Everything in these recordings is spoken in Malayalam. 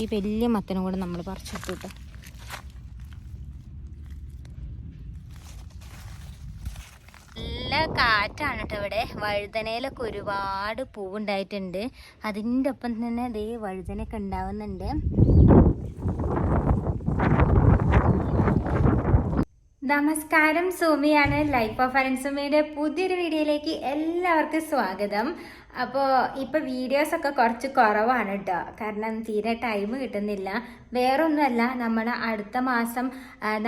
ഈ വലിയ മത്തനും കൂടെ നമ്മൾ പറിച്ചിട്ടു കേട്ടോ നല്ല കാറ്റാണ് കേട്ടോ ഇവിടെ. വഴുതനയിലൊക്കെ ഒരുപാട് പൂവുണ്ടായിട്ടുണ്ട്. അതിന്റെ ഒപ്പം തന്നെ ദേ വഴുതനയൊക്കെ ഉണ്ടാവുന്നുണ്ട്. നമസ്കാരം സോമിയാണ്. ലൈഫ് ഓഫ് അരൻസുമയുടെ പുതിയൊരു വീഡിയോയിലേക്ക് എല്ലാവർക്കും സ്വാഗതം. അപ്പോൾ ഇപ്പോൾ വീഡിയോസൊക്കെ കുറച്ച് കുറവാണ് കേട്ടോ കാരണം തീരെ ടൈം കിട്ടുന്നില്ല. വേറൊന്നുമല്ല നമ്മൾ അടുത്ത മാസം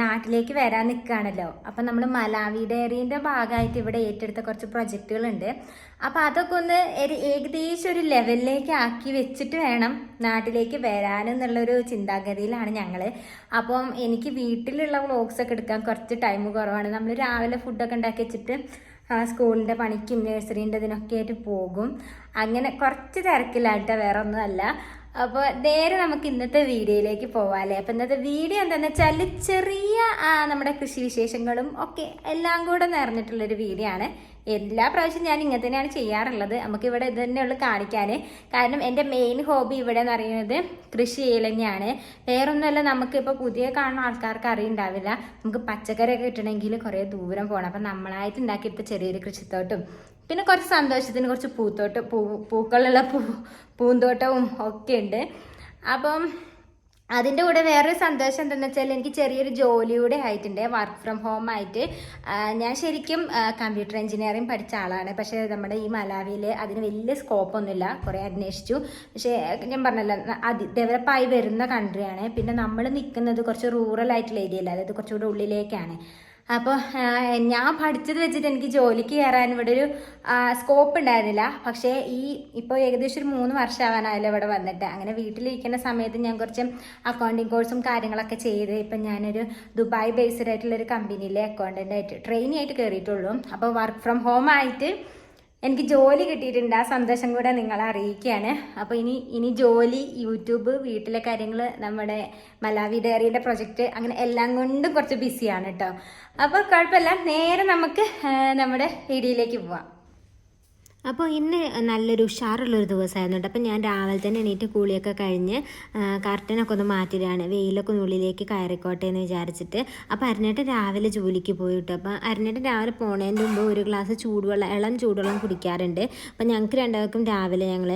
നാട്ടിലേക്ക് വരാൻ നിൽക്കുകയാണല്ലോ അപ്പം നമ്മൾ മലാവി ഡയറീന്റെ ഭാഗമായിട്ട് ഇവിടെ ഏറ്റെടുത്ത കുറച്ച് പ്രൊജക്റ്റുകളുണ്ട് അപ്പോൾ അതൊക്കെ ഒന്ന് ഏകദേശം ഒരു ലെവലിലേക്ക് ആക്കി വെച്ചിട്ട് വേണം നാട്ടിലേക്ക് വരാനെന്നുള്ളൊരു ചിന്താഗതിയിലാണ് ഞങ്ങൾ അപ്പം എനിക്ക് വീട്ടിലുള്ള വ്ളോഗ്സ് ഒക്കെ എടുക്കാൻ കുറച്ച് ടൈം കുറവാണ്. നമ്മൾ രാവിലെ ഫുഡൊക്കെ ഉണ്ടാക്കി വെച്ചിട്ട് ആ, സ്കൂളിന്റെ പണിക്കും നഴ്സറീന്റെ ഇതിനൊക്കെ ആയിട്ട് പോകും. അങ്ങനെ കുറച്ച് തിരക്കിലായിട്ട് വേറെ ഒന്നുമല്ല അപ്പോൾ നേരെ നമുക്ക് ഇന്നത്തെ വീഡിയോയിലേക്ക് പോവാല്ലേ? അപ്പോൾ ഇന്നത്തെ വീഡിയോ എന്താണെന്ന് വെച്ചാൽ ചെറിയ നമ്മുടെ കൃഷി വിശേഷങ്ങളും ഒക്കെ എല്ലാം കൂടെ നിറഞ്ഞിട്ടുള്ളൊരു വീഡിയോ ആണ്. എല്ലാ പ്രാവശ്യം ഞാൻ ഇങ്ങനെ തന്നെയാണ് ചെയ്യാറുള്ളത്. നമുക്ക് ഇവിടെ ഇത് തന്നെയുള്ളൂ കാണിക്കാൻ കാരണം എന്റെ മെയിൻ ഹോബി ഇവിടെ എന്ന് പറയുന്നത് കൃഷി ചെയ്യൽ തന്നെയാണ്. വേറൊന്നുമല്ല നമുക്ക് ഇപ്പോൾ പുതിയ കാണുന്ന ആൾക്കാർക്ക് അറിയുണ്ടാവില്ല. നമുക്ക് പച്ചക്കറിയൊക്കെ കിട്ടണമെങ്കിൽ കുറേ ദൂരം പോകണം. അപ്പം നമ്മളായിട്ട് ഉണ്ടാക്കിയെടുത്ത ചെറിയൊരു കൃഷിത്തോട്ടും. പിന്നെ കുറച്ച് സന്തോഷത്തിന് കുറച്ച് പൂത്തോട്ടം പൂ പൂക്കളുള്ള പൂ പൂന്തോട്ടവും ഒക്കെ ഉണ്ട്. അപ്പം അതിന്റെ കൂടെ വേറൊരു സന്തോഷം എന്താണെന്ന് വെച്ചാൽ എനിക്ക് ചെറിയൊരു ജോലി കൂടെ ആയിട്ടുണ്ട്. വർക്ക് ഫ്രം ഹോം ആയിട്ട്. ഞാൻ ശരിക്കും കമ്പ്യൂട്ടർ എഞ്ചിനീയറിംഗ് പഠിച്ച ആളാണ്. പക്ഷേ നമ്മുടെ ഈ മലാവിയിൽ അതിന് വലിയ സ്കോപ്പൊന്നുമില്ല കുറേ അന്വേഷിച്ചു. പക്ഷേ ഞാൻ പറഞ്ഞല്ലോ അതി ഡെവലപ്പായി വരുന്ന കൺട്രിയാണ് പിന്നെ നമ്മൾ നിൽക്കുന്നത് കുറച്ച് റൂറൽ ആയിട്ടുള്ള ഏരിയയിൽ അതായത് കുറച്ചുകൂടെ ഉള്ളിലേക്കാണ്. അപ്പോൾ ഞാൻ പഠിച്ചത് വെച്ചിട്ട് എനിക്ക് ജോലിക്ക് കയറാൻ ഇവിടെ ഒരു സ്കോപ്പ് ഉണ്ടായിരുന്നില്ല. പക്ഷേ ഈ ഇപ്പോൾ ഏകദേശം ഒരു മൂന്ന് വർഷമാകാനായാലും ഇവിടെ വന്നിട്ട്. അങ്ങനെ വീട്ടിലിരിക്കുന്ന സമയത്ത് ഞാൻ കുറച്ച് അക്കൗണ്ടിങ് കോഴ്സും കാര്യങ്ങളൊക്കെ ചെയ്ത് ഇപ്പം ഞാനൊരു ദുബായ് ബേസ്ഡ് ആയിട്ടുള്ള ഒരു കമ്പനിയിലെ അക്കൗണ്ടന്റ് ആയിട്ട് ട്രെയിനി ആയിട്ട് കയറിയിട്ടുള്ളൂ അപ്പോൾ വർക്ക് ഫ്രം ഹോം ആയിട്ട് എനിക്ക് ജോലി കിട്ടിയിട്ടുണ്ട്. ആ സന്തോഷം കൂടെ നിങ്ങളെ അറിയിക്കുകയാണ്. അപ്പോൾ ഇനി ഇനി ജോലി യൂട്യൂബ് വീട്ടിലെ കാര്യങ്ങൾ നമ്മുടെ മലാവി ഡയറിയുടെ പ്രൊജക്റ്റ് അങ്ങനെ എല്ലാം കൊണ്ടും കുറച്ച് ബിസിയാണ് കേട്ടോ അപ്പോൾ കുഴപ്പമില്ല. നേരെ നമുക്ക് നമ്മുടെ ഇടിയിലേക്ക് പോവാം. അപ്പോൾ ഇന്ന് നല്ലൊരു ഉഷാറുള്ളൊരു ദിവസമായിരുന്നു കേട്ടോ. അപ്പോൾ ഞാൻ രാവിലെ തന്നെ എണീറ്റ് കൂളിയൊക്കെ കഴിഞ്ഞ് കർട്ടനൊക്കെ ഒന്ന് മാറ്റിയിടാണ് വെയിലൊക്കെ ഉള്ളിലേക്ക് കയറിക്കോട്ടെ എന്ന് വിചാരിച്ചിട്ട്. അപ്പോൾ അരനേട്ടൻ രാവിലെ ജോലിക്ക് പോയി കേട്ടോ. അപ്പോൾ അരനേട്ടൻ രാവിലെ പോണേന്റെ മുമ്പ് ഒരു ഗ്ലാസ് ചൂടുവെള്ളം ഇളം ചൂടുവെള്ളം കുടിക്കാറുണ്ട്. അപ്പോൾ ഞങ്ങൾക്ക് രണ്ടുപേർക്കും രാവിലെ ഞങ്ങൾ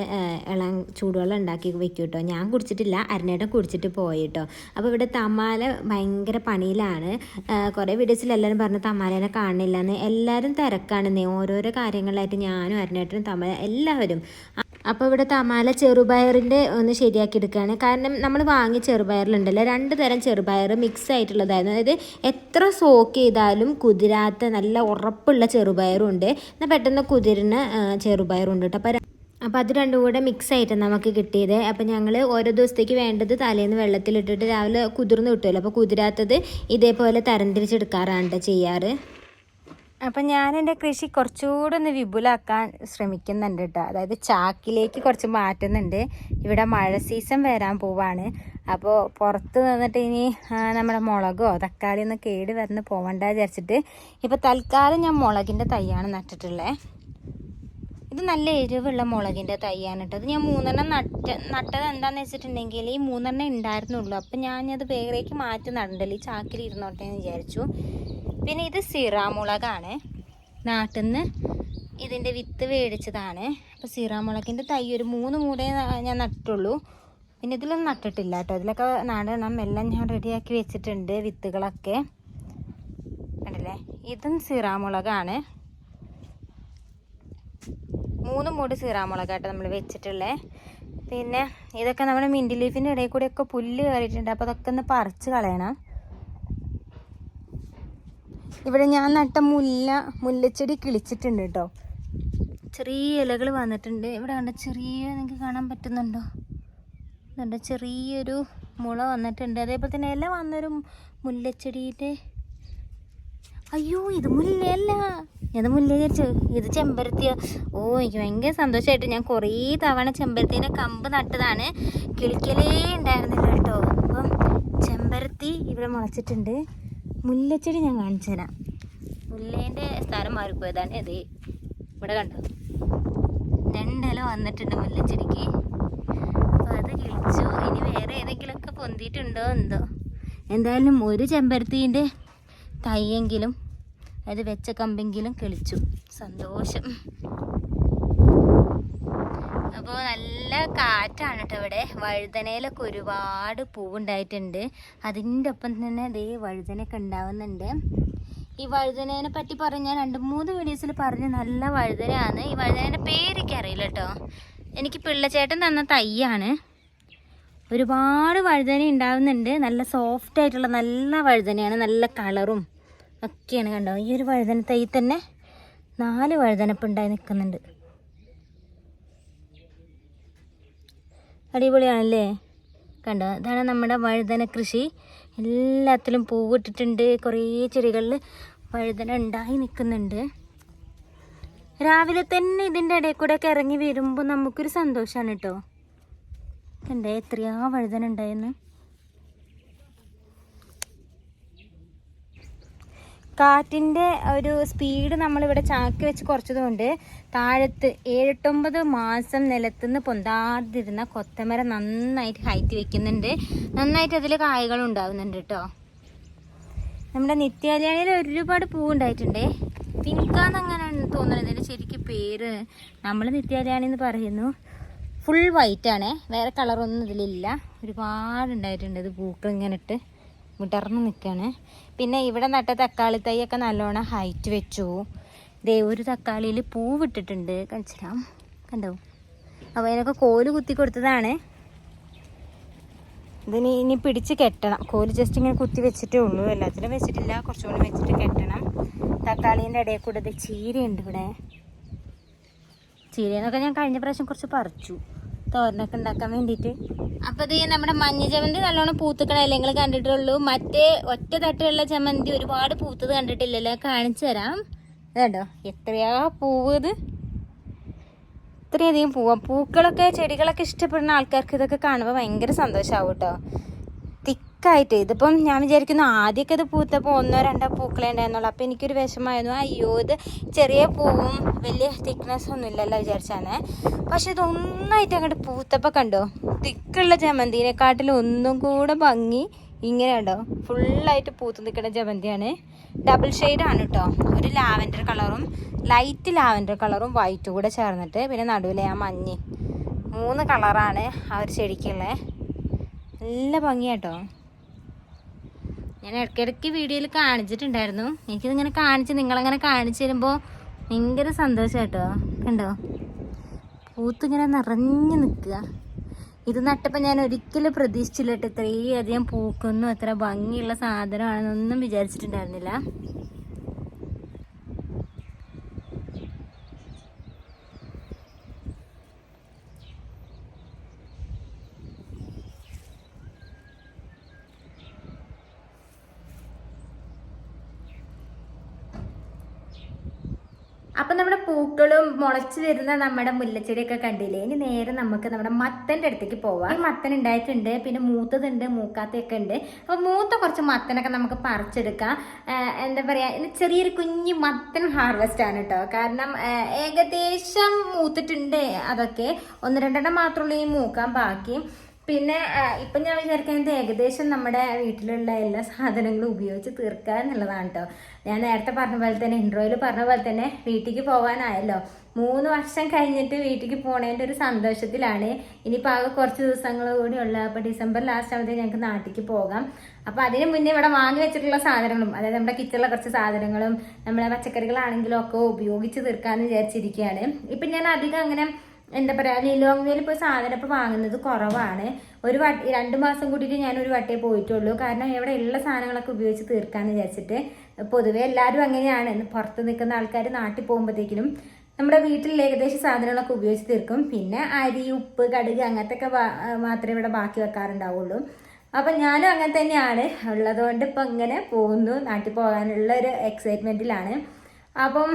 ഇളം ചൂടുവെള്ളം ഉണ്ടാക്കി വെക്കും കേട്ടോ. ഞാൻ കുടിച്ചിട്ടില്ല അരനേട്ടൻ കുടിച്ചിട്ട് പോയി കേട്ടോ. അപ്പോൾ ഇവിടെ തമാല ഭയങ്കര പണിയിലാണ്. കുറേ വീഡിയോസിൽ എല്ലാവരും പറഞ്ഞു തമാലേനെ എന്ന് എല്ലാവരും തിരക്കാണെന്നേ ഓരോരോ കാര്യങ്ങളായിട്ട് ഞാനും അരനേട്ടനും തമാല എല്ലാവരും. അപ്പോൾ ഇവിടെ തമാല ചെറുപയറിന്റെ ഒന്ന് ശരിയാക്കി എടുക്കുകയാണ്. കാരണം നമ്മൾ വാങ്ങിയ ചെറുപയറിലുണ്ടല്ലോ രണ്ട് തരം ചെറുപയർ മിക്സ് ആയിട്ടുള്ളതായിരുന്നു. അതായത് എത്ര സോക്ക് ചെയ്താലും കുതിരാത്ത നല്ല ഉറപ്പുള്ള ചെറുപയറും ഉണ്ട് എന്നാൽ പെട്ടെന്ന് കുതിരുന്ന ചെറുപയറുണ്ട് കേട്ടോ. അപ്പോൾ അപ്പോൾ അത് രണ്ടും കൂടെ മിക്സ് ആയിട്ട് നമുക്ക് കിട്ടിയത്. അപ്പോൾ ഞങ്ങൾ ഓരോ ദിവസത്തേക്ക് വേണ്ടത് തലേന്ന് വെള്ളത്തിലിട്ടിട്ട് രാവിലെ കുതിർന്ന് കിട്ടുമല്ലോ അപ്പോൾ കുതിരാത്തത് ഇതേപോലെ തരംതിരിച്ചെടുക്കാറാണ് ചെയ്യാറ്. അപ്പം ഞാൻ എന്റെ കൃഷി കുറച്ചുകൂടെ ഒന്ന് വിപുലാക്കാൻ ശ്രമിക്കുന്നുണ്ട് കേട്ടോ അതായത് ചാക്കിലേക്ക് കുറച്ച് മാറ്റുന്നുണ്ട്. ഇവിടെ മഴ സീസൺ വരാൻ പോവാണ്. അപ്പോൾ പുറത്ത് നിന്നിട്ട് ഇനി നമ്മുടെ മുളകോ തക്കാളി ഒന്നും കേട് വരുന്ന പോവണ്ട വിചാരിച്ചിട്ട് ഇപ്പോൾ തൽക്കാലം ഞാൻ മുളകിന്റെ തൈയാണ് നട്ടിട്ടുള്ളത് ഇത് നല്ല എരിവുള്ള മുളകിന്റെ തൈയാണ് കേട്ടോ അത് ഞാൻ മൂന്നെണ്ണം നട്ട നട്ടത് എന്താണെന്ന് വെച്ചിട്ടുണ്ടെങ്കിൽ ഈ മൂന്നെണ്ണം ഉണ്ടായിരുന്നുള്ളൂ. അപ്പം ഞാനത് വേറേക്ക് മാറ്റി നടണ്ടല്ലോ ഈ ചാക്കിൽ ഇരുന്നോട്ടെ എന്ന് വിചാരിച്ചു. പിന്നെ ഇത് സിറാമുളകാണ്. നാട്ടിൽ നിന്ന് ഇതിന്റെ വിത്ത് മേടിച്ചതാണ് അപ്പോൾ സിറാമുളകിന്റെ തൈ ഒരു മൂന്ന് മൂടേ ഞാൻ നട്ടുള്ളൂ പിന്നെ ഇതിലൊന്നും നട്ടിട്ടില്ല കേട്ടോ. ഇതിലൊക്കെ നടണം എല്ലാം ഞാൻ റെഡിയാക്കി വെച്ചിട്ടുണ്ട് വിത്തുകളൊക്കെ. കണ്ടില്ലേ? ഇതും സിറാമുളകാണ്. മൂന്ന് മൂട് സീറാമുളകായിട്ട് നമ്മൾ വെച്ചിട്ടുള്ളത് പിന്നെ ഇതൊക്കെ നമ്മുടെ മിന്റ് ലീഫിന്റെ ഇടയിൽ കൂടെയൊക്കെ പുല്ല് കയറിയിട്ടുണ്ട്. അപ്പോൾ അതൊക്കെ ഒന്ന് പറിച്ച് കളയണം. ഇവിടെ ഞാൻ നട്ട മുല്ല മുല്ലച്ചെടി കിളിച്ചിട്ടുണ്ട് കേട്ടോ ചെറിയ ഇലകൾ വന്നിട്ടുണ്ട്. ഇവിടെ കണ്ട ചെറിയ നിങ്ങൾക്ക് കാണാൻ പറ്റുന്നുണ്ടോ? കണ്ട ചെറിയൊരു മുള വന്നിട്ടുണ്ട്. അതേപോലെ തന്നെ ഇല വന്നൊരു മുല്ലച്ചെടിയുടെ അയ്യോ ഇത് മുല്ലയല്ല. ഇത് മുല്ല വിചാരിച്ചു. ഇത് ചെമ്പരത്തിയോ? ഓ എനിക്ക് ഭയങ്കര സന്തോഷമായിട്ട് ഞാൻ കുറേ തവണ ചെമ്പരത്തീന്റെ കമ്പ് നട്ടതാണ്. കിളിക്കലേ ഉണ്ടായിരുന്നില്ല കേട്ടോ അപ്പം ചെമ്പരത്തി ഇവിടെ മുളച്ചിട്ടുണ്ട്. മുല്ലച്ചെടി ഞാൻ കാണിച്ചു തരാം. മുല്ലേന്റെ സ്ഥലം മാറിപ്പോയതാണ് അതെ ഇവിടെ കണ്ടോ? രണ്ടില വന്നിട്ടുണ്ട് മുല്ലച്ചെടിക്ക്. അപ്പോൾ അത് കിളിച്ചു. ഇനി വേറെ ഏതെങ്കിലുമൊക്കെ പൊന്തിയിട്ടുണ്ടോ എന്തോ? എന്തായാലും ഒരു ചെമ്പരത്തീന്റെ തൈയെങ്കിലും അത് വെച്ച കമ്പെങ്കിലും കിളിച്ചു. സന്തോഷം. അപ്പോൾ നല്ല കാറ്റാണ് കേട്ടോ ഇവിടെ. വഴുതനയിലൊക്കെ ഒരുപാട് പൂവുണ്ടായിട്ടുണ്ട്. അതിന്റെ ഒപ്പം തന്നെ ദേ വഴുതനയൊക്കെ ഉണ്ടാവുന്നുണ്ട്. ഈ വഴുതനേനെ പറ്റി പറഞ്ഞ് ഞാൻ രണ്ട് മൂന്ന് വീഡിയോസിൽ പറഞ്ഞു നല്ല വഴുതനയാണ്. ഈ വഴുതനേന്റെ പേരൊക്കെ അറിയില്ല കേട്ടോ എനിക്ക് പിള്ളച്ചേട്ടൻ തന്ന തൈയാണ്. ഒരുപാട് വഴുതന ഉണ്ടാവുന്നുണ്ട്. നല്ല സോഫ്റ്റ് ആയിട്ടുള്ള നല്ല വഴുതനയാണ്. നല്ല കളറും ഒക്കെയാണ് കണ്ടോ. ഈ ഒരു വഴുതന തൈ തന്നെ നാല് വഴുതനപ്പുണ്ടായി നിൽക്കുന്നുണ്ട്. അടിപൊളിയാണല്ലേ? കണ്ടോ? ഇതാണ് നമ്മുടെ വഴുതന കൃഷി. എല്ലാത്തിലും പൂവിട്ടിട്ടുണ്ട്. കുറേ ചെടികളിൽ വഴുതന ഉണ്ടായി നിൽക്കുന്നുണ്ട്. രാവിലെ തന്നെ ഇതിന്റെ ഇടയിൽ കൂടെ ഒക്കെ ഇറങ്ങി വരുമ്പോൾ നമുക്കൊരു സന്തോഷമാണ് കേട്ടോ. കണ്ടേ എത്രയാ വഴുതന ഉണ്ടായെന്ന്? കാറ്റിന്റെ ഒരു സ്പീഡ് നമ്മളിവിടെ ചാക്കി വെച്ച് കുറച്ചതുകൊണ്ട് താഴത്ത് ഏഴെട്ടൊമ്പത് മാസം നിലത്തുനിന്ന് പൊന്താതിരുന്ന കൊത്തമര നന്നായിട്ട് ഹൈറ്റ് വെക്കുന്നുണ്ട്. നന്നായിട്ട് അതിൽ കായകൾ ഉണ്ടാവുന്നുണ്ട് കേട്ടോ. നമ്മുടെ നിത്യാലയാണിയിൽ ഒരുപാട് പൂവുണ്ടായിട്ടുണ്ടേ പിങ്കാന്ന് അങ്ങനെയാണ് തോന്നുന്നത്? ഇതിന്റെ ശരിക്കും പേര് നമ്മൾ നിത്യാലയാണി എന്ന് പറയുന്നു. ഫുൾ വൈറ്റ് ആണ്. വേറെ കളറൊന്നും ഇതിലില്ല. ഒരുപാട് ഉണ്ടായിട്ടുണ്ട് ഇത് പൂക്കൾ ഇങ്ങനെ ഇട്ട് വിടർന്ന് നിൽക്കുകയാണ് പിന്നെ ഇവിടെ നട്ട തക്കാളി തൈയൊക്കെ നല്ലോണം ഹൈറ്റ് വെച്ചു. ദേ ഒരു തക്കാളിയിൽ പൂവിട്ടിട്ടുണ്ട് കഴിച്ചിടാം കണ്ടോ? അപ്പോൾ അതിനൊക്കെ കോൽ കുത്തി കൊടുത്തതാണ്. ഇതിന് ഇനി പിടിച്ച് കെട്ടണം. കോൽ ജസ്റ്റ് ഇങ്ങനെ കുത്തി വെച്ചിട്ടേ ഉള്ളൂ. എല്ലാത്തിനും വെച്ചിട്ടില്ല. കുറച്ചുകൂടി വെച്ചിട്ട് കെട്ടണം. തക്കാളീന്റെ ഇടയിൽ കൂടെ ചീരയുണ്ട് ഇവിടെ. ചീരയെന്നൊക്കെ ഞാൻ കഴിഞ്ഞ പ്രാവശ്യം കുറച്ച് പറിച്ചു. തോരനൊക്കെ ഉണ്ടാക്കാൻ വേണ്ടിയിട്ട്. അപ്പൊ ഇത് നമ്മുടെ മഞ്ഞ ജമന്തി നല്ലോണം പൂത്തുക്കണല്ലേ നിങ്ങൾ കണ്ടിട്ടുള്ളൂ. മറ്റേ ഒറ്റ തട്ടിലുള്ള ജമന്തി ഒരുപാട് പൂത്തത് കണ്ടിട്ടില്ലല്ലോ. കാണിച്ചു തരാം. അതോ എത്രയാ പൂവ് ഇത്രയധികം പൂവാ. പൂക്കളൊക്കെ ചെടികളൊക്കെ ഇഷ്ടപ്പെടുന്ന ആൾക്കാർക്ക് ഇതൊക്കെ കാണുമ്പോൾ ഭയങ്കര സന്തോഷമാവും കേട്ടോ. തിക്കായിട്ട് ഇതിപ്പം ഞാൻ വിചാരിക്കുന്നു ആദ്യമൊക്കെ ഇത് പൂത്തപ്പോൾ ഒന്നോ രണ്ടോ പൂക്കളേ ഉണ്ടായിരുന്നുള്ളൂ. അപ്പോൾ എനിക്കൊരു വിഷമമായിരുന്നു. അയ്യോ ഇത് ചെറിയ പൂവും വലിയ തിക്നെസ് ഒന്നും ഇല്ലല്ലോ വിചാരിച്ചാണ്. പക്ഷെ ഇതൊന്നായിട്ട് അങ്ങോട്ട് പൂത്തപ്പോൾ കണ്ടോ? തിക്കുള്ള ജമന്തിനെക്കാട്ടിലും ഒന്നും കൂടെ ഭംഗി ഇങ്ങനെ ഉണ്ടോ ഫുള്ളായിട്ട് പൂത്ത് നിൽക്കുന്ന ജമന്തിയാണ്. ഡബിൾ ആണ് കേട്ടോ ഒരു ലാവൻഡർ കളറും ലൈറ്റ് ലാവൻഡർ കളറും വൈറ്റും കൂടെ ചേർന്നിട്ട് പിന്നെ നടുവിലെ ആ മഞ്ഞ്. മൂന്ന് കളറാണ് ആ ഒരു ചെടിക്കുള്ളത് നല്ല ഭംഗിയാട്ടോ ഞാൻ ഇടയ്ക്കിടയ്ക്ക് വീഡിയോയിൽ കാണിച്ചിട്ടുണ്ടായിരുന്നു. എനിക്കിതിങ്ങനെ കാണിച്ച് നിങ്ങളങ്ങനെ കാണിച്ചു തരുമ്പോൾ ഭയങ്കര സന്തോഷം കേട്ടോ കണ്ടോ? പൂത്തിങ്ങനെ നിറഞ്ഞു നിൽക്കുക. ഇത് നട്ടപ്പോൾ ഞാൻ ഒരിക്കലും പ്രതീക്ഷിച്ചില്ല കേട്ടോ ഇത്രയും അധികം പൂക്കുന്നു അത്ര ഭംഗിയുള്ള സാധനമാണെന്നൊന്നും വിചാരിച്ചിട്ടുണ്ടായിരുന്നില്ല അപ്പൊ നമ്മുടെ പൂക്കളും മുളച്ച് വരുന്ന നമ്മുടെ മുല്ലച്ചെടിയൊക്കെ കണ്ടില്ലേ? ഇനി നേരെ നമുക്ക് നമ്മുടെ മത്തന്റെ അടുത്തേക്ക് പോവാം. ഈ മത്തൻ ഉണ്ടായിട്ടുണ്ട് പിന്നെ മൂത്തതുണ്ട് മൂക്കാത്തയൊക്കെ ഉണ്ട്. അപ്പൊ മൂത്ത കുറച്ച് മത്തനൊക്കെ നമുക്ക് പറിച്ചെടുക്കാം. എന്താ പറയാ ഇത് ചെറിയൊരു കുഞ്ഞു മത്തൻ ഹാർവെസ്റ്റ് ആണ് കേട്ടോ കാരണം ഏകദേശം മൂത്തിട്ടുണ്ട് അതൊക്കെ. ഒന്ന് രണ്ടെണ്ണം മാത്രമുള്ളൂ ഈ മൂക്കാൻ ബാക്കി. പിന്നെ ഇപ്പം ഞാൻ വിചാരിക്കുന്നത് ഏകദേശം നമ്മുടെ വീട്ടിലുള്ള എല്ലാ സാധനങ്ങളും ഉപയോഗിച്ച് തീർക്കുക എന്നുള്ളതാണ് കേട്ടോ ഞാൻ നേരത്തെ പറഞ്ഞ പോലെ തന്നെ ഇൻട്രോയിൽ പറഞ്ഞ പോലെ തന്നെ വീട്ടിലേക്ക് പോകാനായല്ലോ. മൂന്ന് വർഷം കഴിഞ്ഞിട്ട് വീട്ടിലേക്ക് പോണതിന്റെ ഒരു സന്തോഷത്തിലാണ്. ഇനിയിപ്പോൾ ആകെ കുറച്ച് ദിവസങ്ങൾ കൂടി ഉള്ള. അപ്പോൾ ഡിസംബർ ലാസ്റ്റ് ആവുമ്പോൾ ഞങ്ങൾക്ക് നാട്ടിലേക്ക് പോകാം. അപ്പോൾ അതിന് മുന്നേ ഇവിടെ വാങ്ങി വെച്ചിട്ടുള്ള സാധനങ്ങളും അതായത് നമ്മുടെ കിച്ചണിലെ കുറച്ച് സാധനങ്ങളും നമ്മളെ പച്ചക്കറികളാണെങ്കിലും ഒക്കെ ഉപയോഗിച്ച് തീർക്കാമെന്ന് വിചാരിച്ചിരിക്കുകയാണ് ഇപ്പം ഞാൻ അധികം അങ്ങനെ എന്താ പറയുക ലിലോങ്വേൽ ഇപ്പോൾ സാധനം ഇപ്പോൾ വാങ്ങുന്നത് കുറവാണ്. ഒരു വട്ടി രണ്ട് മാസം കൂടിയിട്ട് ഞാൻ ഒരു വട്ടേ പോയിട്ടുള്ളൂ. കാരണം ഇവിടെ ഉള്ള സാധനങ്ങളൊക്കെ ഉപയോഗിച്ച് തീർക്കാമെന്ന് വിചാരിച്ചിട്ട്. പൊതുവേ എല്ലാവരും അങ്ങനെയാണ്. പുറത്ത് നിൽക്കുന്ന ആൾക്കാർ നാട്ടിൽ പോകുമ്പോഴത്തേക്കിനും നമ്മുടെ വീട്ടിൽ ഏകദേശം സാധനങ്ങളൊക്കെ ഉപയോഗിച്ച് തീർക്കും. പിന്നെ അരി ഉപ്പ് കടുക് അങ്ങനത്തെ ഒക്കെ മാത്രമേ ഇവിടെ ബാക്കി വെക്കാറുണ്ടാവുള്ളൂ. അപ്പം ഞാനും അങ്ങനെ തന്നെയാണ്. ഉള്ളതുകൊണ്ട് ഇപ്പം ഇങ്ങനെ പോകുന്നു. നാട്ടിൽ പോകാനുള്ള ഒരു എക്സൈറ്റ്മെന്റിലാണ് അപ്പം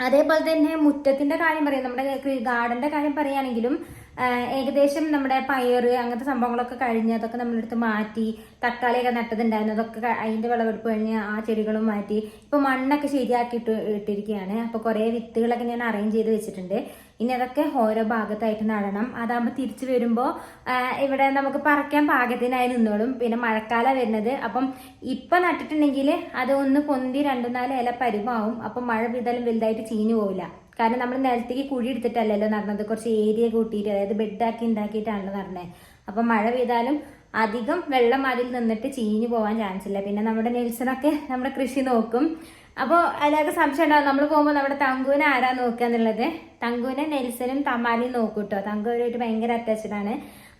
അതേപോലെ തന്നെ മുറ്റത്തിന്റെ കാര്യം പറയാം. നമ്മുടെ ഗാർഡന്റെ കാര്യം പറയുകയാണെങ്കിലും ഏകദേശം നമ്മുടെ പയർ അങ്ങനത്തെ സംഭവങ്ങളൊക്കെ കഴിഞ്ഞ് അതൊക്കെ നമ്മളെടുത്ത് മാറ്റി തക്കാളിയൊക്കെ നട്ടതുണ്ടായിരുന്നു. അതൊക്കെ അതിന്റെ വിളവെടുപ്പ് കഴിഞ്ഞ് ആ ചെടികളും മാറ്റി ഇപ്പൊ മണ്ണൊക്കെ ശരിയാക്കിയിട്ട് ഇട്ടിരിക്കുകയാണ്. അപ്പോൾ കുറേ വിത്തുകളൊക്കെ ഞാൻ അറേഞ്ച് ചെയ്ത് വെച്ചിട്ടുണ്ട്. ഇനി അതൊക്കെ ഓരോ ഭാഗത്തായിട്ട് നടണം. അതാകുമ്പോൾ തിരിച്ചു വരുമ്പോൾ ഇവിടെ നമുക്ക് പറക്കാൻ പാകത്തിനായി നിന്നോളും. പിന്നെ മഴക്കാലം വരുന്നത്. അപ്പം ഇപ്പം നട്ടിട്ടുണ്ടെങ്കിൽ അത് ഒന്ന് പൊന്തി രണ്ടു നാല് ഇല പരുമാവും അപ്പം മഴ പെയ്താലും വലുതായിട്ട് ചീഞ്ഞു പോവില്ല. കാരണം നമ്മൾ നിലത്തേക്ക് കുഴി എടുത്തിട്ടല്ലല്ലോ നടന്നത്. കുറച്ച് ഏരിയ കൂട്ടിയിട്ട് അതായത് ബെഡാക്കി ഉണ്ടാക്കിയിട്ടാണല്ലോ നടന്നത് അപ്പം മഴ പെയ്താലും അധികം വെള്ളം അതിൽ നിന്നിട്ട് ചീഞ്ഞു പോകാൻ ചാൻസ് ഇല്ല. പിന്നെ നമ്മുടെ നെൽസിനൊക്കെ നമ്മുടെ കൃഷി നോക്കും. അപ്പോൾ അതിലൊക്കെ സംശയം ഉണ്ടാവും. നമ്മൾ പോകുമ്പോൾ നമ്മുടെ തങ്കുവിനെ ആരാ നോക്കുക എന്നുള്ളത്? തങ്കുവിനെ നെൽസനും തമാലിയും നോക്കും കേട്ടോ തങ്കുവരായിട്ട് ഭയങ്കര അറ്റാച്ച്ഡ് ആണ്.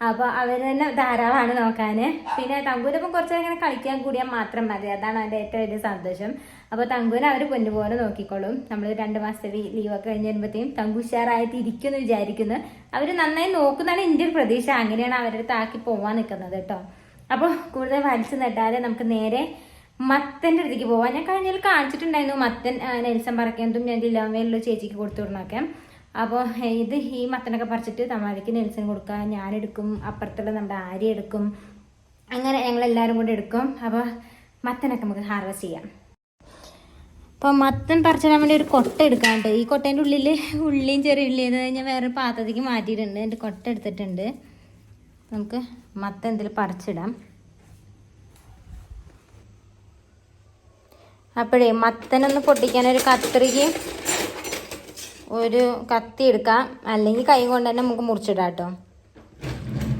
അപ്പോൾ അവർ തന്നെ ധാരാളമാണ് നോക്കാൻ പിന്നെ തങ്കുവിനൊപ്പം കുറച്ച് ഇങ്ങനെ കളിക്കാൻ കൂടിയാൽ മാത്രം മതി. അതാണ് അതിന്റെ ഏറ്റവും വലിയ സന്തോഷം. അപ്പോൾ തങ്കുവിനെ അവർ പൊന്നുപോലെ നോക്കിക്കോളും. നമ്മൾ രണ്ട് മാസത്തെ ലീവൊക്കെ കഴിഞ്ഞ് വരുമ്പോഴത്തേക്കും തങ്കു ഉഷാറായിട്ട് ഇരിക്കുമെന്ന് വിചാരിക്കുന്നു. അവർ നന്നായി നോക്കുന്നതാണ് എന്റെ ഒരു പ്രതീക്ഷ. അങ്ങനെയാണ് അവരുടെ താക്കി പോവാൻ നിൽക്കുന്നത് കേട്ടോ. അപ്പോൾ കൂടുതൽ വലിച്ചു നട്ടാതെ നമുക്ക് നേരെ മത്തന്റെ അടുത്തേക്ക് പോവാം. ഞാൻ കഴിഞ്ഞാൽ കാണിച്ചിട്ടുണ്ടായിരുന്നു മത്തൻ നെൽസൺ പറക്കുന്നതും ഞാൻ ഇല്ലാമേലുള്ള ചേച്ചിക്ക് കൊടുത്തു വിടണമൊക്കെ അപ്പോൾ ഇത് ഈ മത്തനൊക്കെ പറിച്ചിട്ട് തമാരിക്ക് നെൽസൺ കൊടുക്കുക. ഞാനെടുക്കും അപ്പുറത്തുള്ള നമ്മുടെ ആര്യ എടുക്കും. അങ്ങനെ ഞങ്ങളെല്ലാവരും കൂടെ എടുക്കും. അപ്പോൾ മത്തനൊക്കെ നമുക്ക് ഹാർവസ്റ്റ് ചെയ്യാം. അപ്പോൾ മത്തൻ പറിച്ചിടാൻ വേണ്ടി ഒരു കൊട്ട എടുക്കാണ്ട് ഈ കൊട്ടേന്റെ ഉള്ളിൽ ഉള്ളിയും ചെറിയ ഉള്ളിയും ഞാൻ വേറെ പാത്രത്തേക്ക് മാറ്റിയിട്ടുണ്ട്. എന്റെ കൊട്ട എടുത്തിട്ടുണ്ട്. നമുക്ക് മത്തൻ ഇതിൽ പറിച്ചിടാം. അപ്പോഴേ മത്തനൊന്ന് പൊട്ടിക്കാൻ ഒരു കത്രികയും ഒരു കത്തി എടുക്കാം. അല്ലെങ്കിൽ കൈ കൊണ്ട് തന്നെ നമുക്ക് മുറിച്ചിടാം കേട്ടോ.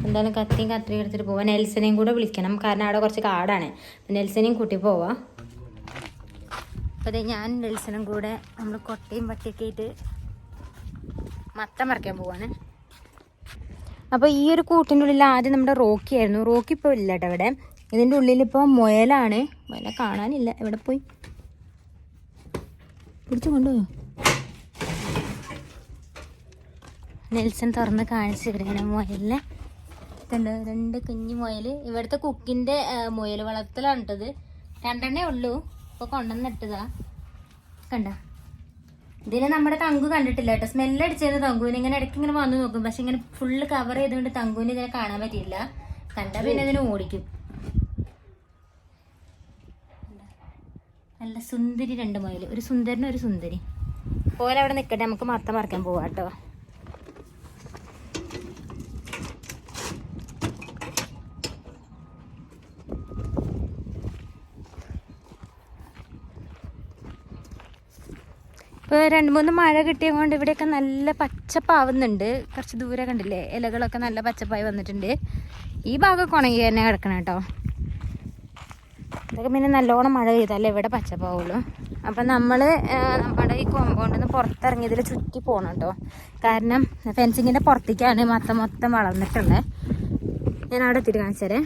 എന്തായാലും കത്തിയും കത്രിക എടുത്തിട്ട് പോവാം. നെൽസനെയും കൂടെ വിളിക്കണം. കാരണം അവിടെ കുറച്ച് കാടാണ്. അപ്പം നെൽസനെയും കൂട്ടി പോവാം. അപ്പോൾ ഞാൻ നെൽസനും കൂടെ നമ്മൾ കൊട്ടയും വട്ടിയൊക്കെ ആയിട്ട് മത്തം മറിക്കാൻ പോവാണ്. അപ്പോൾ ഈ ഒരു കൂട്ടിന്റെ ഉള്ളിൽ ആദ്യം നമ്മുടെ റോക്കി ആയിരുന്നു. റോക്കി ഇപ്പോൾ ഇല്ല കേട്ടോ ഇവിടെ. ഇതിന്റെ ഉള്ളിൽ ഇപ്പോൾ മുയലാണ്. മുയല കാണാനില്ല. എവിടെ പോയി? പിടിച്ചു കൊണ്ടുപോയോ? നെൽസൺ തുറന്ന് കാണിച്ചു തരാണ് മുയലിനെ കണ്ടോ രണ്ട് കുഞ്ഞു മുയൽ ഇവിടുത്തെ കുക്കിന്റെ മുയൽ വളർത്തലാണ് കേട്ടത് രണ്ടെണ്ണേ ഉള്ളൂ. ഇപ്പോൾ കൊണ്ടുവന്നിട്ടതാ. കണ്ട? ഇതിന് നമ്മുടെ തങ്കു കണ്ടിട്ടില്ല കേട്ടോ. സ്മെല്ല് അടിച്ചത് തങ്കുവിന് ഇങ്ങനെ ഇടയ്ക്ക് ഇങ്ങനെ വന്നു നോക്കും. പക്ഷെ ഇങ്ങനെ ഫുള്ള് കവർ ചെയ്തുകൊണ്ട് തങ്കുവിന് ഇതിനെ കാണാൻ പറ്റിയില്ല. കണ്ടാ പിന്നെ ഇതിനെ ഓടിക്കും. നല്ല സുന്ദരി രണ്ട് മുയൽ ഒരു സുന്ദരനും ഒരു സുന്ദരി. പോലെ അവിടെ നിൽക്കട്ടെ നമുക്ക് മത്തം മറക്കാൻ പോവാം കേട്ടോ ഇപ്പോൾ രണ്ട് മൂന്ന് മഴ കിട്ടിയത് കൊണ്ട് ഇവിടെയൊക്കെ നല്ല പച്ചപ്പാവുന്നുണ്ട്. കുറച്ച് ദൂരെ കണ്ടില്ലേ? ഇലകളൊക്കെ നല്ല പച്ചപ്പായി വന്നിട്ടുണ്ട്. ഈ ഭാഗമൊക്കെ ഉണങ്ങി തന്നെ കിടക്കണം കേട്ടോ. ഇതൊക്കെ പിന്നെ നല്ലോണം മഴ പെയ്താലേ ഇവിടെ പച്ചപ്പാവുള്ളൂ. അപ്പം നമ്മൾ നമ്മുടെ ഈ കോമ്പൗണ്ടിൽ നിന്ന് പുറത്തിറങ്ങിയതിൽ ചുറ്റി പോകണം കേട്ടോ. കാരണം ഫെൻസിങ്ങിന്റെ പുറത്തേക്കാണ് മൊത്തം മൊത്തം വളർന്നിട്ടുള്ളത് ഞാൻ അവിടെ എത്തിയിട്ട് കാണിച്ചേരേ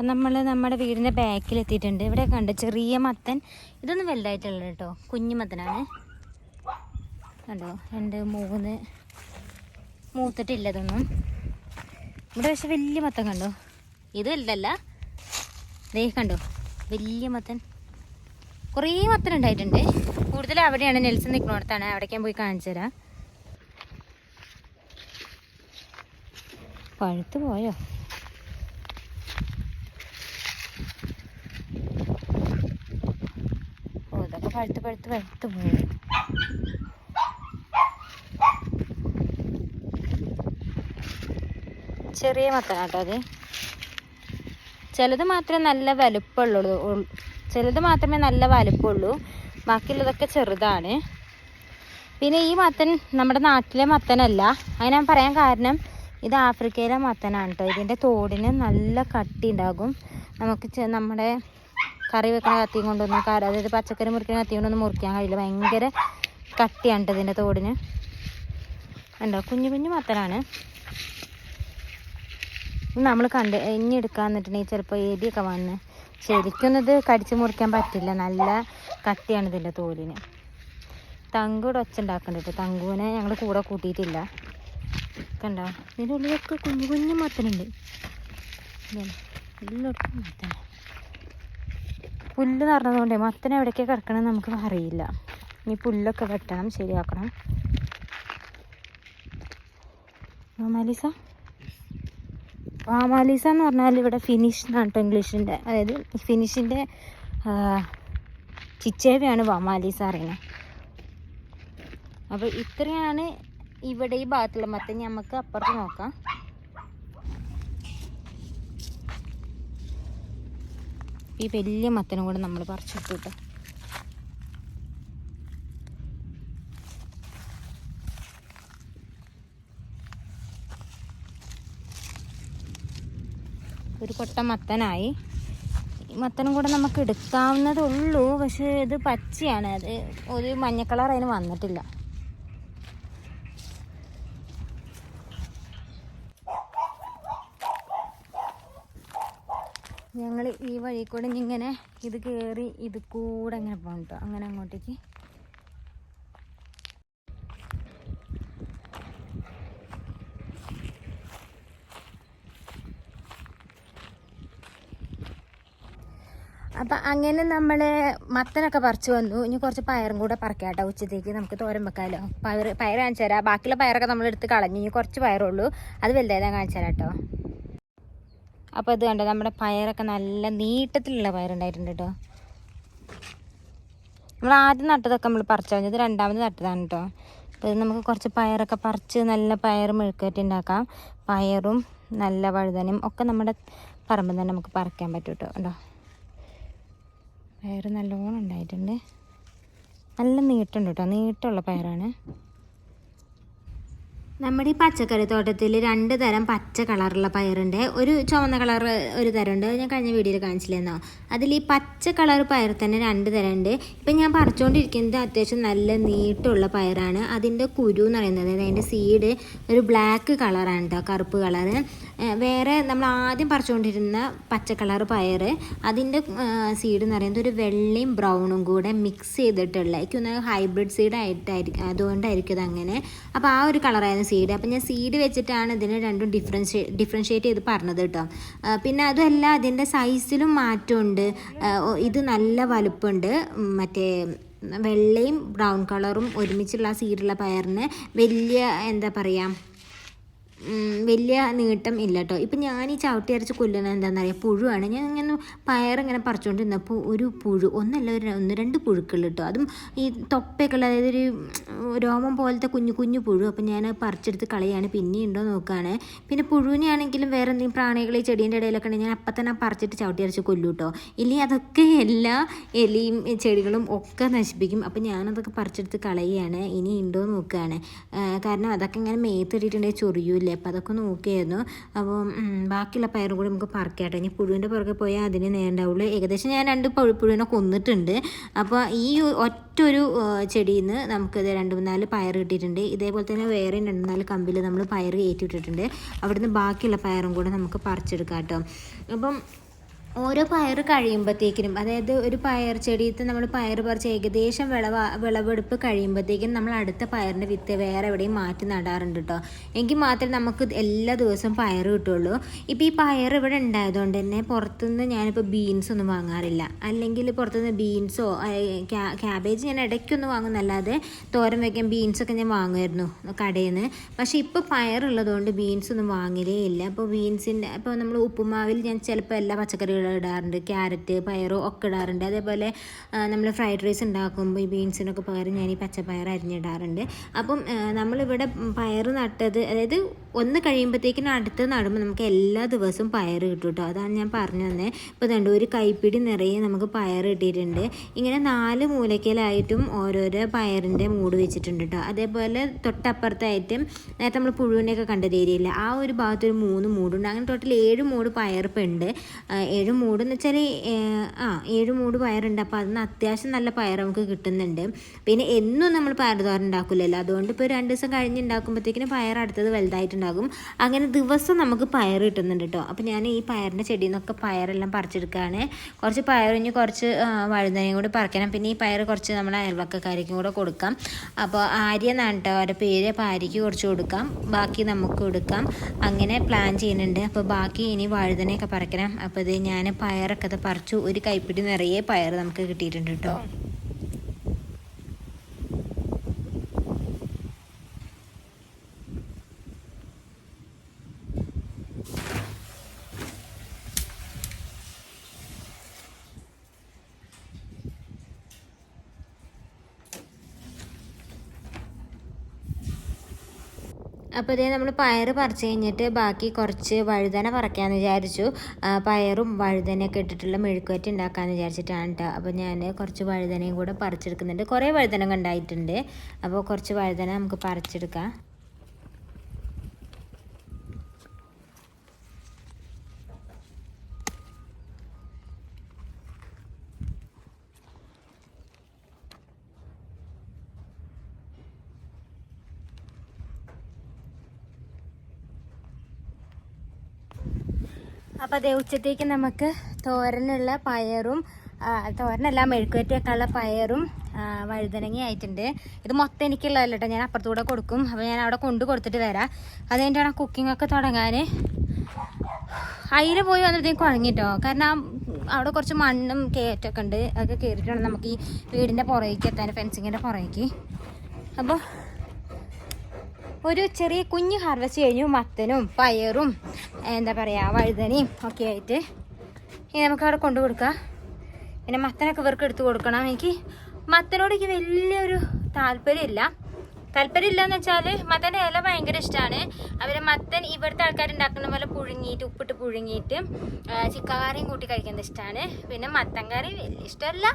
അപ്പം നമ്മൾ നമ്മുടെ വീടിന്റെ ബാക്കിൽ എത്തിയിട്ടുണ്ട് ഇവിടെ കണ്ട് ചെറിയ മത്തൻ. ഇതൊന്നും വലുതായിട്ടുള്ള കേട്ടോ. കുഞ്ഞു മത്തനാണ്. കണ്ടോ? രണ്ട് മൂന്ന്. മൂത്തിട്ടില്ല ഇതൊന്നും. ഇവിടെ പക്ഷെ വലിയ മത്തൻ കണ്ടോ? ഇത് വലുതല്ല. ദേ കണ്ടോ? വലിയ മത്തൻ. കുറേ മത്തൻ ഉണ്ടായിട്ടുണ്ട്. കൂടുതൽ അവിടെയാണ്. നെൽസൺ നിൽക്കുന്നിടത്താണ്. അവിടേക്ക് പോയി കാണിച്ചു തരാം. പഴുത്ത് പോയോ ഓ ഇതൊക്കെ പഴുത്ത് പഴുത്ത് പഴുത്ത് പോയി. ചെറിയ മത്തനാട്ടോ അത്. ചിലത് മാത്രമേ നല്ല വലുപ്പമുള്ളൂ. ചിലത് മാത്രമേ നല്ല വലുപ്പമുള്ളൂ. ബാക്കിയുള്ളതൊക്കെ ചെറുതാണ്. പിന്നെ ഈ മത്തൻ നമ്മുടെ നാട്ടിലെ മത്തനല്ല. അത് ഞാൻ പറയാൻ കാരണം ഇത് ആഫ്രിക്കയിലെ മത്തനാണ് കേട്ടോ ഇതിന്റെ തോടിന് നല്ല കട്ടി ഉണ്ടാകും. നമുക്ക് നമ്മുടെ കറി വെക്കണ കത്തിയും കൊണ്ടൊന്നും അതായത് പച്ചക്കറി മുറിക്കണ കത്തി കൊണ്ടൊന്നും മുറിക്കാൻ കഴിയില്ല. ഭയങ്കര കട്ടിയാണ് ട്ടോ ഇതിന്റെ തോടിന്. ഉണ്ടോ കുഞ്ഞു കുഞ്ഞു മത്തനാണ്. നമ്മൾ കണ്ട് ഇനി എടുക്കാൻ നിന്നിട്ടുണ്ടെങ്കിൽ ചിലപ്പോൾ എരിയൊക്കെ വന്ന് ശരിക്കൊന്നും ഇത് കടിച്ച് മുറിക്കാൻ പറ്റില്ല. നല്ല കട്ടിയാണ് ഇതിന്റെ തോലിന് തങ്കൂടെ ഒച്ച ഉണ്ടാക്കുന്നുണ്ട് തങ്കുവിനെ ഞങ്ങൾ കൂടെ കൂട്ടിയിട്ടില്ല. കണ്ടോ? ഇതിന്റെ ഉള്ളിലൊക്കെ കുഞ്ഞു കുഞ്ഞു മത്തനുണ്ട്. എല്ലായിടത്തും മത്തന. പുല്ല് നിറഞ്ഞതുകൊണ്ട് മത്തൻ എവിടേക്കാണ് കിടക്കണം നമുക്ക് അറിയില്ല. ഇനി പുല്ലൊക്കെ വെട്ടണം ശരിയാക്കണം. മാമാലിസ? മാമാലിസ എന്ന് പറഞ്ഞാൽ ഇവിടെ ഫിനിഷ് എന്നാണ് കേട്ടോ ഇംഗ്ലീഷിന്റെ അതായത് ഫിനിഷിന്റെ ചിച്ചേവയാണ് വാമാലിസ അറിയുന്നത് അപ്പോൾ ഇത്രയാണ് ഇവിടെ ഈ ഭാഗത്തുള്ള മത്തൻ. നമുക്ക് അപ്പുറത്ത് നോക്കാം. ഈ വലിയ മത്തനും കൂടെ നമ്മൾ പറിച്ചിട്ടു കേട്ടോ. ഒരു കൊട്ട മത്തനായി. ഈ മത്തനും കൂടെ നമുക്ക് എടുക്കാവുന്നതേ ഉള്ളൂ പക്ഷേ ഇത് പച്ചയാണ്. അത് ഒരു മഞ്ഞ കളർ അതിന് വന്നിട്ടില്ല. ഞങ്ങൾ ഈ വഴി കൂടെ ഇങ്ങനെ ഇത് കയറി ഇത് കൂടെ അങ്ങനെ പോകണം കേട്ടോ അങ്ങനെ അങ്ങോട്ടേക്ക്. അപ്പം അങ്ങനെ നമ്മൾ മത്തനൊക്കെ പറിച്ചു വന്നു. ഇനി കുറച്ച് പയറും കൂടെ പറിക്കാട്ടോ ഉച്ചത്തേക്ക്. നമുക്ക് തോരൻ വെക്കാമല്ലോ പയർ പയർ കാണിച്ചു തരാം. ബാക്കിയുള്ള പയറൊക്കെ നമ്മൾ എടുത്ത് കളഞ്ഞു. ഇനി കുറച്ച് പയറുള്ളൂ. അത് വലുതായതാ കാണിച്ചു തരാം കേട്ടോ. അപ്പോൾ ഇത് കണ്ടോ നമ്മുടെ പയറൊക്കെ നല്ല നീട്ടത്തിലുള്ള പയറുണ്ടായിട്ടുണ്ട് കേട്ടോ നമ്മൾ ആദ്യം നട്ടതൊക്കെ നമ്മൾ പറിച്ചു കഴിഞ്ഞത് രണ്ടാമത് നട്ടതാണ് കേട്ടോ അപ്പോൾ ഇത് നമുക്ക് കുറച്ച് പയറൊക്കെ പറിച്ച് നല്ല പയർ മെഴുക്കറ്റി ഉണ്ടാക്കാം. പയറും നല്ല വഴുതനയും ഒക്കെ നമ്മുടെ പറമ്പിൽ തന്നെ നമുക്ക് പറിക്കാൻ പറ്റും കേട്ടോ കേട്ടോ പയർ നല്ലോണം ഉണ്ടായിട്ടുണ്ട്. നല്ല നീട്ടുണ്ട് കേട്ടോ നീട്ടമുള്ള പയറാണ്. നമ്മുടെ ഈ പച്ചക്കറി തോട്ടത്തിൽ രണ്ട് തരം പച്ച കളറുള്ള പയറുണ്ട്. ഒരു ചുവന്ന കളർ ഒരു തരമുണ്ട്. ഞാൻ കഴിഞ്ഞ വീഡിയോയിൽ കാണിച്ചില്ലെന്നോ അതിൽ ഈ പച്ച കളർ പയർ തന്നെ രണ്ട് തരമുണ്ട്. ഇപ്പം ഞാൻ പറിച്ചുകൊണ്ടിരിക്കുന്നത് അത്യാവശ്യം നല്ല നീട്ടമുള്ള പയറാണ്. അതിന്റെ കുരു എന്ന് പറയുന്നത് അതിന്റെ സീഡ് ഒരു ബ്ലാക്ക് കളറാണ് കേട്ടോ കറുപ്പ് കളറ്. വേറെ നമ്മൾ ആദ്യം പറിച്ചുകൊണ്ടിരുന്ന പച്ച കളർ പയർ അതിന്റെ സീഡ് എന്ന് പറയുന്നത് ഒരു വെള്ളയും ബ്രൗണും കൂടെ മിക്സ് ചെയ്തിട്ടുള്ള എനിക്കൊന്ന് ഹൈബ്രിഡ് സീഡ് ആയിട്ടായിരിക്കും അതുകൊണ്ടായിരിക്കും ഇത് അങ്ങനെ അപ്പോൾ ആ ഒരു കളറായിരുന്നു സീഡ് അപ്പോൾ ഞാൻ സീഡ് വെച്ചിട്ടാണ് ഇതിന് രണ്ടും ഡിഫറൻഷ്യ ഡിഫറൻഷ്യേറ്റ് ചെയ്ത് പറഞ്ഞത് കേട്ടോ. പിന്നെ അതുമല്ല അതിന്റെ സൈസിലും മാറ്റമുണ്ട്. ഇത് നല്ല വലുപ്പമുണ്ട് മറ്റേ വെള്ളയും ബ്രൗൺ കളറും ഒരുമിച്ചുള്ള സീഡുള്ള പയറിന് വലിയ എന്താ പറയുക വലിയ നീട്ടം ഇല്ല കേട്ടോ ഇപ്പം ഞാൻ ഈ ചവിട്ടി അരച്ച് കൊല്ലുന്നത് എന്താണെന്ന് അറിയാം പുഴുവാണ്. ഞാൻ ഇങ്ങനെ പയറിങ്ങനെ പറിച്ചുകൊണ്ടിരുന്നപ്പോൾ ഒരു പുഴു ഒന്നല്ല ഒരു ഒന്ന് രണ്ട് പുഴുക്കൾ കേട്ടോ അതും ഈ തൊപ്പയൊക്കെ ഉള്ള അതായത് ഒരു രോമം പോലത്തെ കുഞ്ഞു കുഞ്ഞു പുഴു. അപ്പം ഞാൻ പറിച്ചെടുത്ത് കളയാണ്. പിന്നെ ഉണ്ടോ നോക്കുകയാണ് പിന്നെ പുഴുവിനെയാണെങ്കിലും വേറെ എന്തെങ്കിലും പ്രാണികൾ ഈ ചെടീന്റെ ഇടയിലൊക്കെ ഉണ്ടെങ്കിൽ ഞാൻ അപ്പം തന്നെ പറിച്ചിട്ട് ചവിട്ടി അരച്ച് കൊല്ലു കേട്ടോ ഇല്ലെങ്കിൽ അതൊക്കെ എല്ലാ എലിയും ചെടികളും ഒക്കെ നശിപ്പിക്കും. അപ്പം ഞാനതൊക്കെ പറിച്ചെടുത്ത് കളയുകയാണ് ഇനി ഉണ്ടോ നോക്കുകയാണ് കാരണം അതൊക്കെ ഇങ്ങനെ മേത്തിട്ടിട്ടുണ്ടെങ്കിൽ ചൊറിയൂല്ലേ അപ്പോൾ അതൊക്കെ നോക്കിയായിരുന്നു. അപ്പോൾ ബാക്കിയുള്ള പയറും കൂടി നമുക്ക് പറക്കാട്ടെ. ഇനി പുഴുവിന്റെ പുറകെ പോയാൽ അതിന് നേണ്ടാവുള്ളൂ ഏകദേശം ഞാൻ രണ്ട് പുഴുപ്പുഴുവിനെ കൊന്നിട്ടുണ്ട്. അപ്പോൾ ഈ ഒറ്റൊരു ചെടിയിൽ നിന്ന് നമുക്കിത് രണ്ട് നാല് പയർ കിട്ടിയിട്ടുണ്ട്. ഇതേപോലെ തന്നെ വേറെ രണ്ട് നാല് കമ്പിൽ നമ്മൾ പയർ കയറ്റിയിട്ടിട്ടുണ്ട് അവിടുന്ന് ബാക്കിയുള്ള പയറും കൂടെ നമുക്ക് പറിച്ചെടുക്കാം കേട്ടോ അപ്പം ഓരോ പയർ കഴിയുമ്പോഴത്തേക്കിനും അതായത് ഒരു പയർ ചെടിയത്ത് നമ്മൾ പയർ പറിച്ച് ഏകദേശം വിളവ വിളവെടുപ്പ് കഴിയുമ്പോഴത്തേക്കും നമ്മൾ അടുത്ത പയറിന്റെ വിത്ത് വേറെ എവിടെയും മാറ്റി നടാറുണ്ട് കേട്ടോ എങ്കിൽ മാത്രമേ നമുക്ക് എല്ലാ ദിവസവും പയർ കിട്ടുള്ളൂ. ഇപ്പോൾ ഈ പയർ ഇവിടെ ഉണ്ടായതുകൊണ്ട് തന്നെ പുറത്തുനിന്ന് ഞാനിപ്പോൾ ബീൻസ് ഒന്നും വാങ്ങാറില്ല. അല്ലെങ്കിൽ പുറത്തുനിന്ന് ബീൻസോ ക്യാബേജ് ഞാൻ ഇടയ്ക്കൊന്നും വാങ്ങുന്നല്ലാതെ തോരൻ വയ്ക്കാൻ ബീൻസൊക്കെ ഞാൻ വാങ്ങുമായിരുന്നു കടയിൽ നിന്ന് പക്ഷേ ഇപ്പോൾ പയറുള്ളതുകൊണ്ട് ബീൻസ് ഒന്നും വാങ്ങലേ ഇല്ല. അപ്പോൾ ബീൻസിന്റെ അപ്പോൾ നമ്മൾ ഉപ്പുമാവിൽ ഞാൻ ചിലപ്പോൾ എല്ലാ പച്ചക്കറികളും ഇടാറുണ്ട്. ക്യാരറ്റ് പയറോ ഒക്കെ ഇടാറുണ്ട്. അതേപോലെ നമ്മൾ ഫ്രൈഡ് റൈസ് ഉണ്ടാക്കുമ്പോൾ ഈ ബീൻസിനൊക്കെ പകരം ഞാൻ ഈ പച്ചപ്പയർ അരിഞ്ഞിടാറുണ്ട്. അപ്പം നമ്മളിവിടെ പയർ നട്ടത് അതായത് ഒന്ന് കഴിയുമ്പോഴത്തേക്കിനും അടുത്ത് നടുമ്പോൾ നമുക്ക് എല്ലാ ദിവസവും പയർ കിട്ടും കേട്ടോ. അതാണ് ഞാൻ പറഞ്ഞു തന്നെ. ഇപ്പോൾ കണ്ടു ഒരു കൈപ്പിടി നിറയെ നമുക്ക് പയർ കിട്ടിയിട്ടുണ്ട്. ഇങ്ങനെ നാല് മൂലക്കലായിട്ടും ഓരോരോ പയറിന്റെ മൂട് വെച്ചിട്ടുണ്ട് കേട്ടോ. അതേപോലെ തൊട്ടപ്പുറത്തായിട്ട് നേരത്തെ നമ്മൾ പുഴുവിനെയൊക്കെ കണ്ടത് ഏരിയയില്ല ആ ഒരു ഭാഗത്ത് ഒരു മൂന്ന് മൂടുണ്ട്. അങ്ങനെ ടോട്ടൽ ഏഴ് മൂട് പയർപ്പുണ്ട് ഏഴ് മൂട് എന്ന് വെച്ചാൽ ആ ഏഴ് മൂട് പയറുണ്ട്. അപ്പോൾ അതിന് അത്യാവശ്യം നല്ല പയർ നമുക്ക് കിട്ടുന്നുണ്ട്. പിന്നെ എന്നും നമ്മൾ പയർ തോരൻ ഉണ്ടാക്കില്ലല്ലോ അതുകൊണ്ട് ഇപ്പോൾ രണ്ട് ദിവസം കഴിഞ്ഞ് ഉണ്ടാക്കുമ്പോഴത്തേക്കിനും പയർ അടുത്തത് വലുതായിട്ടുണ്ടാകും അങ്ങനെ ദിവസം നമുക്ക് പയർ കിട്ടുന്നുണ്ട് കേട്ടോ അപ്പോൾ ഞാൻ ഈ പയറിന്റെ ചെടിയിൽ നിന്നൊക്കെ പയറെല്ലാം പറിച്ചെടുക്കുകയാണ് കുറച്ച് പയറിഞ്ഞ് കുറച്ച് വഴുതനയും കൂടി പറിക്കണം. പിന്നെ ഈ പയർ കുറച്ച് നമ്മൾ അയൽവക്കക്കാരിക്കും കൂടെ കൊടുക്കാം. അപ്പോൾ ആര്യ കേട്ടോ അവരുടെ പേര് അപ്പോൾ കുറച്ച് കൊടുക്കാം. ബാക്കി നമുക്ക് കൊടുക്കാം അങ്ങനെ പ്ലാൻ ചെയ്യുന്നുണ്ട്. അപ്പോൾ ബാക്കി ഇനി വഴുതനയൊക്കെ പറിക്കണം. അപ്പോൾ ഇത് ഞാൻ പയറൊക്കെ പറിച്ചു. ഒരു കൈപ്പിടി നിറയെ പയർ നമുക്ക് കിട്ടിയിട്ടുണ്ട് കേട്ടോ അപ്പോൾ ഇതേ നമ്മൾ പയർ പറിച്ച് കഴിഞ്ഞിട്ട് ബാക്കി കുറച്ച് വഴുതന പറിക്കാമെന്ന് വിചാരിച്ചു. പയറും വഴുതനയൊക്കെ ഇട്ടിട്ടുള്ള മെഴുക്കുവറ്റ് ഉണ്ടാക്കാമെന്ന് വിചാരിച്ചിട്ടാണ് കേട്ടോ അപ്പോൾ ഞാൻ കുറച്ച് വഴുതനയും കൂടെ പറിച്ചെടുക്കുന്നുണ്ട്. കുറേ വഴുതന ഉണ്ടായിട്ടുണ്ട്. അപ്പോൾ കുറച്ച് വഴുതന നമുക്ക് പറിച്ചെടുക്കാം. അപ്പോൾ അതേ ഉച്ചത്തേക്ക് നമുക്ക് തോരനുള്ള പയറും തോരനല്ല മെഴുക്കുവരട്ടി വെക്കാനുള്ള പയറും വഴുതനങ്ങി ആയിട്ടുണ്ട് ഇത് മൊത്തം എനിക്കുള്ളതല്ല കേട്ടോ ഞാൻ അപ്പുറത്തൂടെ കൊടുക്കും. അപ്പോൾ ഞാൻ അവിടെ കൊണ്ട് കൊടുത്തിട്ട് വരാം. അത് കുക്കിംഗ് ഒക്കെ തുടങ്ങാൻ അതിന് പോയി വന്നപ്പോഴത്തേക്കും കുഴങ്ങിട്ടോ. കാരണം അവിടെ കുറച്ച് മണ്ണും കയറ്റൊക്കെ ഉണ്ട്. അതൊക്കെ കയറിയിട്ടാണ് നമുക്ക് ഈ വീടിന്റെ പുറകേക്ക് എത്താൻ ഫെൻസിങ്ങിന്റെ പുറകേക്ക്. അപ്പോൾ ഒരു ചെറിയ കുഞ്ഞ് ഹാർവെസ്റ്റ് കഴിഞ്ഞു. മത്തനും പയറും എന്താ പറയുക വഴുതനയും ഒക്കെ ആയിട്ട് ഇനി നമുക്ക് അവിടെ കൊണ്ടു കൊടുക്കാം. പിന്നെ മത്തനൊക്കെ ഇവർക്ക് എടുത്തു കൊടുക്കണം. എനിക്ക് മത്തനോട് എനിക്ക് വലിയൊരു താല്പര്യമില്ല. താല്പര്യമില്ല എന്ന് വെച്ചാൽ മത്തന്റെ ഇല ഭയങ്കര ഇഷ്ടമാണ് അവർ മത്തൻ ഇവിടുത്തെ ആൾക്കാർ ഉണ്ടാക്കുന്ന പോലെ പുഴുങ്ങിയിട്ട് ഉപ്പിട്ട് പുഴുങ്ങിയിട്ട് ചിക്കൻ കറിയും കൂട്ടി കഴിക്കുന്നത് ഇഷ്ടമാണ് പിന്നെ മത്തൻ കറി വലിയ ഇഷ്ടമല്ല.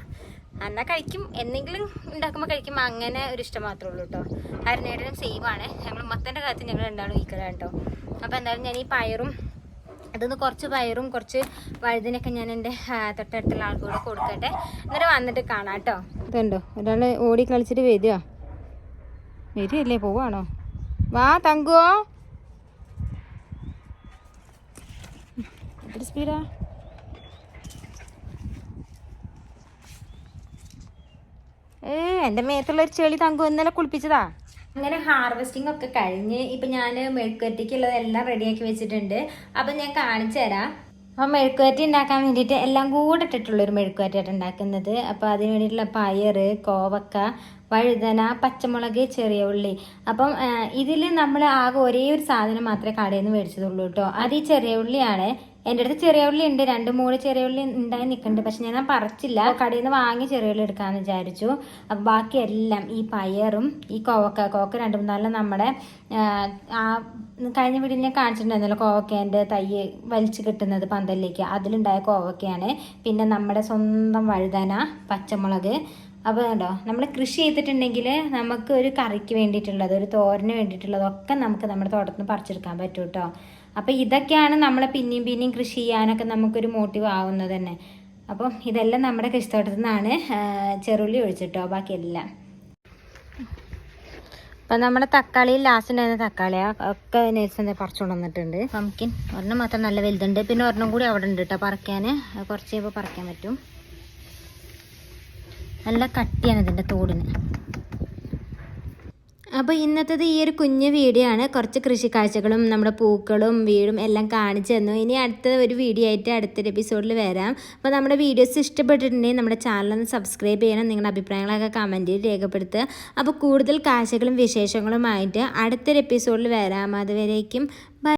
എന്നാൽ കഴിക്കും. എന്തെങ്കിലും ഉണ്ടാക്കുമ്പോൾ കഴിക്കും. അങ്ങനെ ഒരു ഇഷ്ടം മാത്രമേ ഉള്ളൂ കേട്ടോ അരുണേടനും സെയിം ആണ്. ഞങ്ങൾ മത്തന്റെ കാര്യത്തിൽ ഞങ്ങൾ രണ്ടാളും ഈക്കലാണ് കേട്ടോ അപ്പോൾ എന്തായാലും ഞാൻ ഈ പയറും അതൊന്ന് കുറച്ച് പയറും കുറച്ച് വഴുതിനൊക്കെ ഞാൻ എന്റെ തൊട്ടടുത്തുള്ള ആൾക്കൂടെ കൊടുക്കട്ടെ. എന്നിട്ട് വന്നിട്ട് കാണാം കേട്ടോ ഇതുണ്ടോ? ഒരാൾ ഓടി കളിച്ചിട്ട് വരിക. വരികയല്ലേ? പോവാണോ? വാ തങ്കുവോ. സ്പീഡാ ഏ എന്റെ മേത്തുള്ള ഒരു ചെളി തങ്കു ഇന്നലെ കുളിപ്പിച്ചതാ. അങ്ങനെ ഹാർവെസ്റ്റിംഗ് ഒക്കെ കഴിഞ്ഞ് ഇപ്പൊ ഞാൻ മെഴുക്കുവരട്ടിക്കുള്ളതെല്ലാം റെഡിയാക്കി വെച്ചിട്ടുണ്ട്. അപ്പൊ ഞാൻ കാണിച്ചു തരാം. അപ്പം മെഴുക്കുവരട്ടി ഉണ്ടാക്കാൻ വേണ്ടിയിട്ട് എല്ലാം കൂടെ ഇട്ടിട്ടുള്ള ഒരു മെഴുക്കുവരട്ടിയാണ് ഉണ്ടാക്കുന്നത്. അപ്പോൾ അതിന് വേണ്ടിയിട്ടുള്ള പയർ കോവക്ക വഴുതന പച്ചമുളക് ചെറിയ ഉള്ളി. അപ്പം ഇതിൽ നമ്മൾ ആകെ ഒരേ ഒരു സാധനം മാത്രമേ കടയിൽ നിന്ന് മേടിച്ചതുള്ളൂ കേട്ടോ. അത് ഈ ചെറിയ ഉള്ളിയാണ്. എന്റെ അടുത്ത് ചെറിയ ഉള്ളി ഉണ്ട്. രണ്ട് മൂന്ന് ചെറിയ ഉള്ളി ഉണ്ടായി നിൽക്കുന്നുണ്ട് പക്ഷെ ഞാൻ പറിച്ചില്ല. കടയിൽ നിന്ന് വാങ്ങി ചെറിയ ഉള്ളി എടുക്കാമെന്ന് വിചാരിച്ചു. ബാക്കി എല്ലാം ഈ പയറും ഈ കോവക്ക കോവക്ക രണ്ട് മൂന്നാലും നമ്മുടെ ആ, കഴിഞ്ഞ വീട്ടിൽ ഞാൻ കാണിച്ചിട്ടുണ്ടായിരുന്നല്ലോ കോവക്കേന്റെ തൈ വലിച്ചു കിട്ടുന്നത് പന്തലിലേക്ക്. അതിലുണ്ടായ കോവക്കയാണ്. പിന്നെ നമ്മുടെ സ്വന്തം വഴുതന പച്ചമുളക്. അപ്പോൾ കണ്ടോ നമ്മൾ കൃഷി ചെയ്തിട്ടുണ്ടെങ്കിൽ നമുക്ക് ഒരു കറിക്ക് വേണ്ടിയിട്ടുള്ളത് ഒരു തോരന് വേണ്ടിയിട്ടുള്ളതൊക്കെ നമുക്ക് നമ്മുടെ തോട്ടത്തിൽ നിന്ന് പറിച്ചെടുക്കാൻ പറ്റും കേട്ടോ അപ്പോൾ ഇതൊക്കെയാണ് നമ്മളെ പിന്നെയും പിന്നെയും കൃഷി ചെയ്യാനൊക്കെ നമുക്കൊരു മോട്ടീവ് ആവുന്നത് തന്നെ. അപ്പം ഇതെല്ലാം നമ്മുടെ കൃഷിത്തോട്ടത്തിൽ നിന്നാണ് ചെറുള്ളി ഒഴിച്ചിട്ടോ ബാക്കിയെല്ലാം. അപ്പം നമ്മുടെ തക്കാളി ലാസ്റ്റ് ഉണ്ടായിരുന്ന തക്കാളിയാ ഒക്കെ നേഴ്സ് പറിച്ചുകൊണ്ട് വന്നിട്ടുണ്ട് പംകിൻ ഒരെണ്ണം മാത്രം നല്ല വലുതുണ്ട്. പിന്നെ ഒരെണ്ണം കൂടി അവിടെ ഉണ്ട് കേട്ടോ പറിക്കാൻ കുറച്ച് കഴിയുമ്പോൾ പറിക്കാൻ പറ്റും. നല്ല കട്ടിയാണ് ഇതിന്റെ തോടിന്. അപ്പോൾ ഇന്നത്തത് ഈ ഒരു കുഞ്ഞു വീഡിയോ ആണ്. കുറച്ച് കൃഷി കാഴ്ചകളും നമ്മുടെ പൂക്കളും വീടും എല്ലാം കാണിച്ചു തന്നു. ഇനി അടുത്ത ഒരു വീഡിയോ ആയിട്ട് അടുത്തൊരു എപ്പിസോഡിൽ വരാം. അപ്പോൾ നമ്മുടെ വീഡിയോസ് ഇഷ്ടപ്പെട്ടിട്ടുണ്ടെങ്കിൽ നമ്മുടെ ചാനൽ ഒന്ന് സബ്സ്ക്രൈബ് ചെയ്യണം. നിങ്ങളുടെ അഭിപ്രായങ്ങളൊക്കെ കമന്റിൽ രേഖപ്പെടുത്തുക. അപ്പോൾ കൂടുതൽ കാഴ്ചകളും വിശേഷങ്ങളുമായിട്ട് അടുത്തൊരു എപ്പിസോഡിൽ വരാം. അതുവരേക്കും